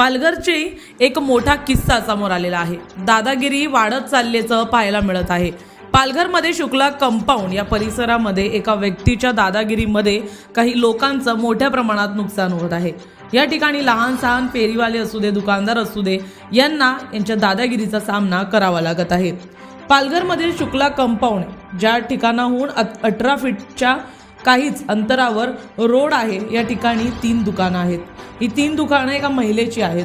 पालघरचे एक मोठा किस्सा समोर आलेला आहे. दादागिरी वाढत चालल्याचं पाहायला मिळत आहे. पालघरमध्ये शुक्ला कंपाऊंड या परिसरामध्ये एका व्यक्तीच्या दादागिरीमध्ये काही लोकांचं मोठ्या प्रमाणात नुकसान होत आहे. या ठिकाणी लहान सहान फेरीवाले असू दे दुकानदार असू दे यांना यांच्या दादागिरीचा सामना करावा लागत आहे. पालघरमधील शुक्ला कंपाऊंड ज्या ठिकाणाहून अठरा फीटच्या काहीच अंतरावर रोड आहे. या ठिकाणी तीन दुकानं आहेत. ही तीन दुकानं एका महिलेची आहेत.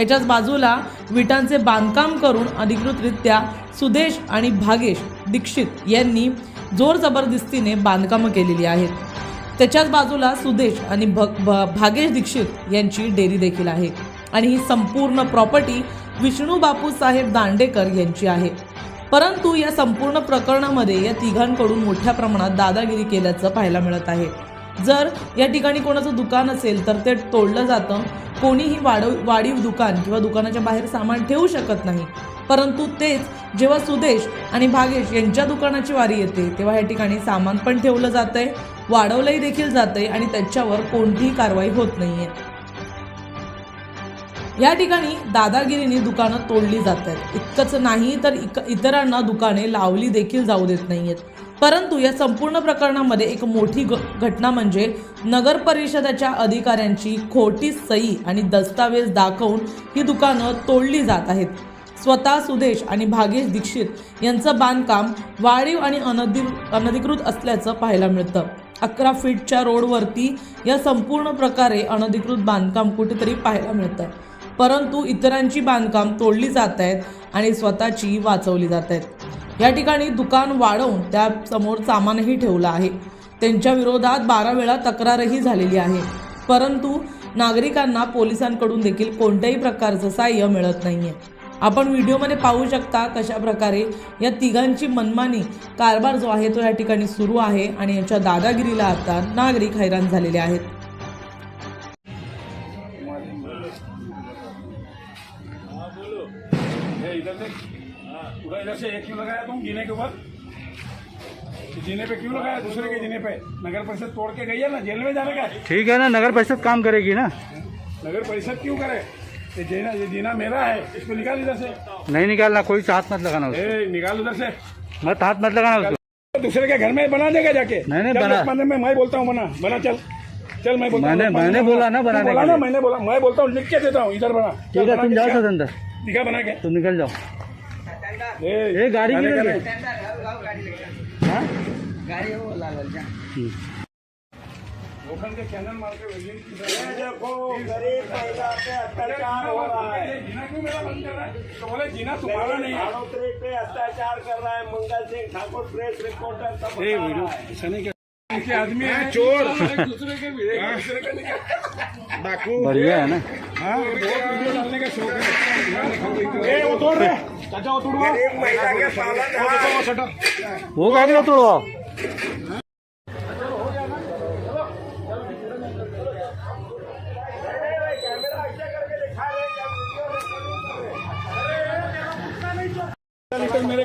याच्याच बाजूला विटांचे बांधकाम करून अधिकृतरित्या सुदेश आणि भागेश दीक्षित यांनी जोर जबरदस्तीने बांधकामं केलेली आहेत. त्याच्याच बाजूला सुदेश आणि भ भ- भागेश दीक्षित यांची डेअरी देखील आहे. आणि ही संपूर्ण प्रॉपर्टी विष्णू बापू साहेब दांडेकर यांची आहे. परंतु या संपूर्ण प्रकरणामध्ये या तिघांकडून मोठ्या प्रमाणात दादागिरी केल्याचं पाहायला मिळत आहे. जर या ठिकाणी कोणाचं दुकान असेल तर ते तोडलं जातं. कोणीही वाढव वाढीव दुकान किंवा दुकानाच्या बाहेर सामान ठेवू शकत नाही. परंतु तेच जेव्हा सुदेश आणि भागेश यांच्या दुकानाची वारी येते तेव्हा या ठिकाणी सामान पण ठेवलं जातंय वाढवलंही देखील जातंय आणि त्याच्यावर कोणतीही कारवाई होत नाहीये. या ठिकाणी दादागिरीने दुकानं तोडली जात आहेत इतकंच नाही तर इक इतरांना दुकाने लावली देखील जाऊ देत नाहीयेत. परंतु या संपूर्ण प्रकरणामध्ये एक मोठी घटना म्हणजे नगर परिषदेच्या अधिकाऱ्यांची खोटी सही आणि दस्तावेज दाखवून ही दुकानं तोडली जात आहेत. स्वतः सुदेश आणि भागेश दीक्षित यांचं बांधकाम वाढीव आणि अनधि अनधिकृत असल्याचं पाहायला मिळतं. अकरा फीटच्या रोडवरती या संपूर्ण प्रकारे अनधिकृत बांधकाम कुठेतरी पाहायला मिळतं. परंतु इतरांची बांधकाम तोडली जात आहेत आणि स्वतःची वाचवली जात आहेत. या ठिकाणी दुकान वाढवून त्या समोर सामानही ठेवलं आहे. त्यांच्या विरोधात बारा वेळा तक्रारही झालेली आहे. परंतु नागरिकांना पोलिसांकडून देखील कोणत्याही प्रकारचं सहाय्य मिळत नाहीये. आपण व्हिडिओमध्ये पाहू शकता कशा प्रकारे या तिघांची मनमानी कारभार जो आहे तो या ठिकाणी सुरू आहे आणि याच्या दादागिरीला आता नागरिक हैराण झालेले आहेत. ये इधर से पूरा इधर से एक क्यों लगाया तुम जीने के ऊपर जीने पे क्यों लगाया दूसरे के जीने पे नगर परिषद तोड़ के गई है ना जेल में जाने का ठीक है ना नगर परिषद काम करेगी ना। नगर परिषद क्यों करे? ये जीना ये जीना मेरा है इसको निकाल इधर से। नहीं निकालना कोई हाथ मत लगाना उसको। ए निकाल उधर से। मत हाथ मत लगाना उसको। दूसरे के घर में बना देगा जाके। नहीं, नहीं, बना। में मैं बोलता हूँ बना। बना चल। चल मैं बोलता मैंने- मैंने बोला ना तू बनाने बोला ना मैंने बोला मैं बोलता हूँ लिख के देता हूँ इधर बना। ठीक है तुम जाओ। सर अंदर दिखा बना के। तुम निकल जाओ। ए, ये गाड़ी किधर है? नहीं। हाँ? लोखंड के चैनल मार की तरह- देखो गरीब महिला पे अत्याचार हो रहा है। जीना क्यों कर रहा है? तो बोले जीना तुम्हारा नहीं है। पे अत्याचार कर रहा है मंगल सिंह ठाकुर प्रेस रिपोर्टर सब ऐसे आदमी है चोर। बढ़िया है ना? का शौक है। वो वो तोड़वा। मेरे